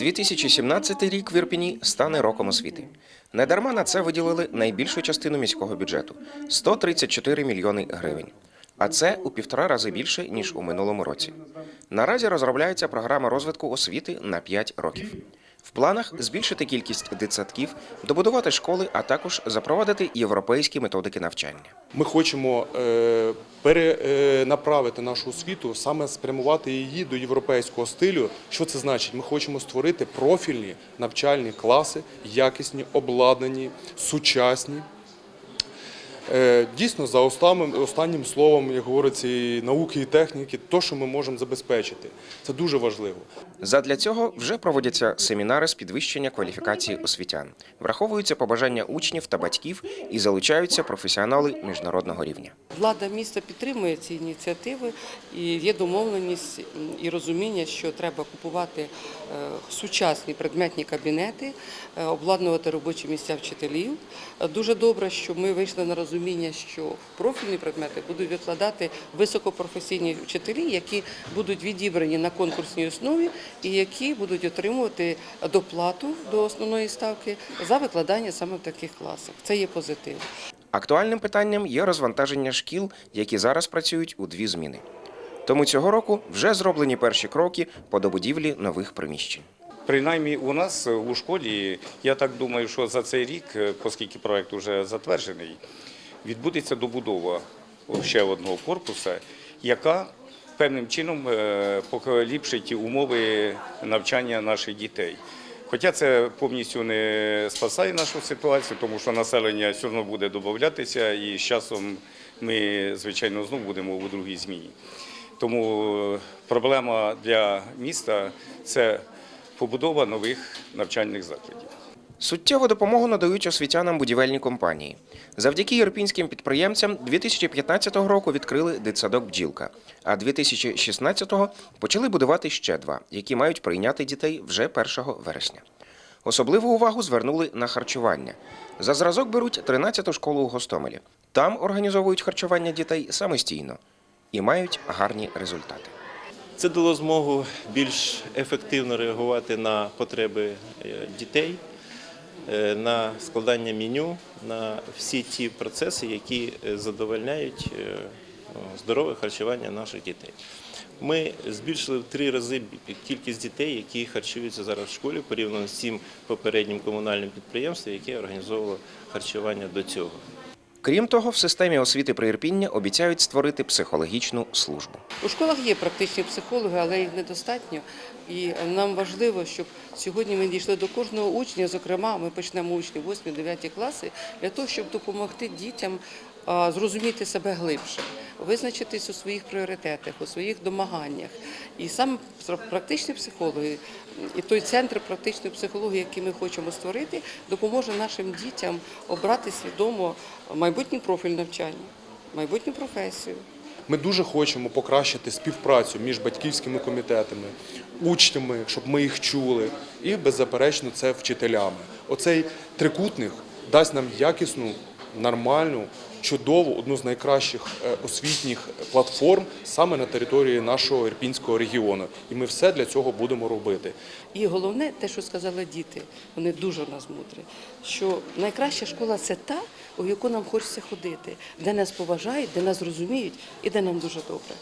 2017 рік в Ірпіні стане роком освіти. Недарма на це виділили найбільшу частину міського бюджету 134 мільйони гривень. А це у півтора рази більше ніж у минулому році. Наразі розробляється програма розвитку освіти на 5 років. В планах збільшити кількість дитсадків, добудувати школи, а також запровадити європейські методики навчання. Ми хочемо е, перенаправити нашу освіту, саме спрямувати її до європейського стилю. Що це значить? Ми хочемо створити профільні навчальні класи, якісні, обладнані, сучасні. Е, Дійсно, за останнім, останнім словом, як говориться, і науки і техніки, то, що ми можемо забезпечити, це дуже важливо. Задля цього вже проводяться семінари з підвищення кваліфікації освітян, враховуються побажання учнів та батьків і залучаються професіонали міжнародного рівня. Влада міста підтримує ці ініціативи і є домовленість і розуміння, що треба купувати е, сучасні предметні кабінети, е, обладнувати робочі місця вчителів. Дуже добре, що ми вийшли на розуміння, що профільні предмети будуть викладати високопрофесійні вчителі, які будуть відібрані на конкурсній основі і які будуть отримувати доплату до основної ставки за викладання саме в таких класах. Це є позитив. Актуальним питанням є розвантаження шкіл, які зараз працюють у дві зміни. Тому цього року вже зроблені перші кроки по добудівлі нових приміщень. Принаймні у нас е, у школі, я так думаю, що за цей рік, е, оскільки проект вже затверджений, відбудеться добудова ще одного корпуса, яка певним чином е, поліпшить умови навчання наших дітей. Хоча це повністю не спасає нашу ситуацію, тому що населення все одно буде додатися, і з часом ми, звичайно, знову будемо у другій зміні. Тому е, проблема для міста це побудова нових навчальних закладів. Суттєву допомогу надають освітянам будівельні компанії. Завдяки європейським підприємцям 2015 року відкрили дитсадок «Бджілка», а 2016-го почали будувати ще два, які мають прийняти дітей вже 1 вересня. Особливу увагу звернули на харчування. За зразок беруть 13-ту школу у Гостомелі. Там організовують харчування дітей самостійно і мають гарні результати. Це дало змогу більш ефективно реагувати на потреби е, дітей, на складання меню, на всі ті процеси, які е, задовольняють е, здорове харчування наших дітей. Ми збільшили в три рази кількість дітей, які харчуються зараз в школі, порівняно з цим попереднім комунальним підприємством, яке організовувало харчування до цього. Крім того, в системі освіти Приірпіння обіцяють створити психологічну службу. У школах є практичні психологи, але їх недостатньо. І нам важливо, щоб сьогодні ми дійшли до кожного учня. Зокрема, ми почнемо учні 8-9 класи для того, щоб допомогти дітям зрозуміти себе глибше, визначитись у своїх пріоритетах, у своїх домаганнях. І саме практичні психологи і той центр практичної психології, який ми хочемо створити, допоможе нашим дітям обрати свідомо майбутній профіль навчання, майбутню професію. Ми дуже хочемо покращити співпрацю між батьківськими комітетами, учнями, щоб ми їх чули, і беззаперечно це вчителями. Оцей трикутник дасть нам якісну, нормальну, чудову, одну з найкращих е, освітніх платформ саме на території нашого Ірпінського регіону. І ми все для цього будемо робити. І головне, те, що сказали діти, вони дуже нас мудрі, що найкраща школа це та, у яку нам хочеться ходити, де нас поважають, де нас розуміють і де нам дуже добре.